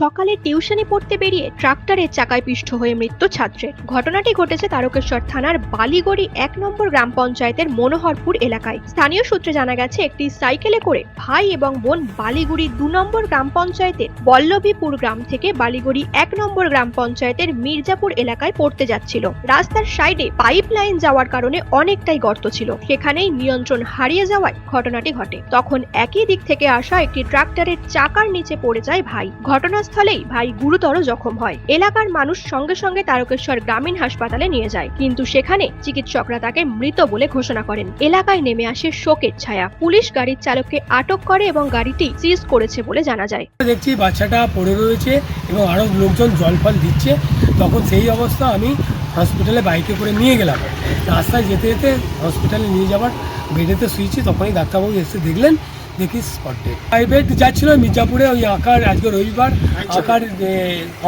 সকালে টিউশনে পড়তে বেরিয়ে ট্রাক্টরের চাকায় পিষ্ট হয়ে মৃত্যু ছাত্রের। ঘটনাটি ঘটেছে তারকেশ্বর থানার বালিগড়ি এক নম্বর গ্রাম পঞ্চায়েতের মনোহরপুর এলাকায়। স্থানীয় সূত্রে জানা গেছে, একটি সাইকেলে করে ভাই এবং বোন বালিগুড়ি দু নম্বর গ্রাম পঞ্চায়েতের বল্লভীপুর গ্রাম থেকে বালিগুড়ি এক নম্বর গ্রাম পঞ্চায়েতের মির্জাপুর এলাকায় পড়তে যাচ্ছিল। রাস্তার সাইডে পাইপ লাইন যাওয়ার কারণে অনেকটাই গর্ত ছিল। সেখানেই নিয়ন্ত্রণ হারিয়ে যাওয়ায় ঘটনাটি ঘটে। তখন একই দিক থেকে আসা একটি ট্রাক্টরের চাকার নিচে পড়ে যায় ভাই। ঘটনাস্থলেই ভাই গুরুতর জখম হয়। এলাকার মানুষ সঙ্গে সঙ্গে তারকেশ্বর গ্রামীণ হাসপাতালে নিয়ে যায়। কিন্তু সেখানে চিকিৎসকরা তাকে মৃত বলে ঘোষণা করেন। এলাকায় নেমে আসে শোকের ছায়া। পুলিশ গাড়ির চালককে আটক করে এবং গাড়িটি সিজ করেছে বলে জানা যায়। দেখছি বাচ্চাটা পড়ে রয়েছে এবং আরও লোকজন জল ফল দিচ্ছে। তখন সেই অবস্থা আমি হসপিটালে বাইকে করে নিয়ে গেলাম। রাস্তায় যেতে যেতে হসপিটালে নিয়ে যাওয়ার বেডেতে শুয়েছি। তখনই ডাক্তারবাবু এসে দেখলেন দেখি স্পটে প্রাইভেট যাচ্ছিল মির্জাপুরে ওই আঁকার আজকে রবিবার। আঁকার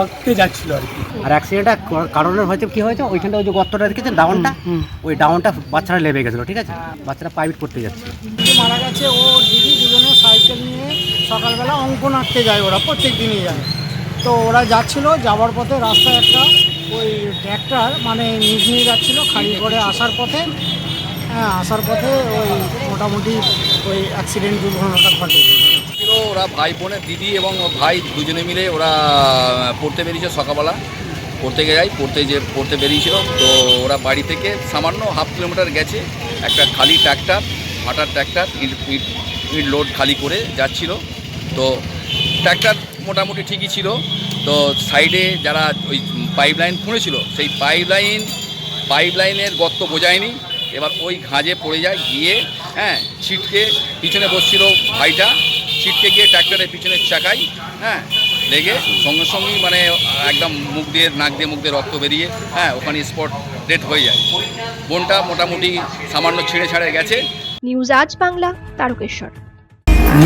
আঁকতে যাচ্ছিল আর কি। আর অ্যাক্সিডেন্টটা কারণের হয়তো কি হয়েছে ওইখানটা ওই যে গর্তটা দেখেছেন ডাউনটা ওই ডাউনটা বাচ্চারা লেবে গেছিল ঠিক আছে? বাচ্চারা প্রাইভেট পড়তে যাচ্ছে মারা গেছে ও দিদি দুজনে সাইকেল নিয়ে সকালবেলা অঙ্কন আঁকতে যায় ওরা প্রত্যেক দিনই যায়। তো ওরা যাচ্ছিল যাওয়ার পথে রাস্তায় একটা ওই ট্র্যাক্টর মানে নিজ নিয়ে যাচ্ছিল খালি করে আসার পথে হ্যাঁ আসার পথে ওই মোটামুটি ওই অ্যাক্সিডেন্ট দুর্ঘটনাটা ঘটে। ওরা ভাই বোনের দিদি এবং ভাই দুজনে মিলে ওরা পড়তে বেরিয়েছে সকালবেলা। পড়তে যায় পড়তে যে, পড়তে বেরিয়েছিল। তো ওরা বাড়ি থেকে সামান্য হাফ কিলোমিটার গেছে, একটা খালি ট্র্যাক্টর ফাটার ট্র্যাক্টর ইট ইট ইট লোড খালি করে যাচ্ছিল। তো ট্র্যাক্টর মোটামুটি ঠিকই ছিল। তো সাইডে যারা ওই পাইপ লাইন খুঁড়েছিল, সেই পাইপ লাইন পাইপ লাইনের গর্ত বোঝায়নি। এবার ওই ঘাঁজে পড়ে যায়, গিয়ে হ্যাঁ ছিটকে পিছনে বসছিল ভাইটা, ছিটকে গিয়ে ট্র্যাক্টরের পিছনে চাকাই হ্যাঁ লেগে সঙ্গে সঙ্গেই মানে একদম মুখ দিয়ে, নাক দিয়ে, মুখ দিয়ে রক্ত বেরিয়ে হ্যাঁ ওখানে স্পট ডেট হয়ে যায়। বোনটা মোটামুটি সামান্য ছিঁড়ে ছাড়ে গেছে। নিউজ আজ বাংলা, তারকেশ্বর।